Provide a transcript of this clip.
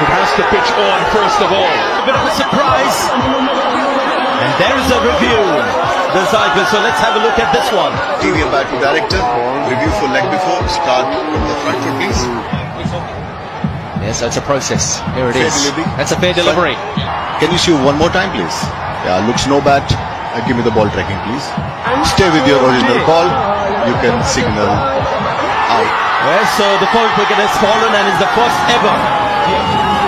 It has to pitch on first of all. A bit of a surprise. And there is a review. The Zyper. So let's have a look at this one. TV and batting director, review for leg before, start from the front foot please. Yes, that's a process. Here it Fair is. delivery. That's a fair delivery. Can you see one more time please? Yeah, looks no bat. Uh, give me the ball tracking please. Stay with your original call. You can signal out. Yes, so the point wicket has fallen and is the first ever.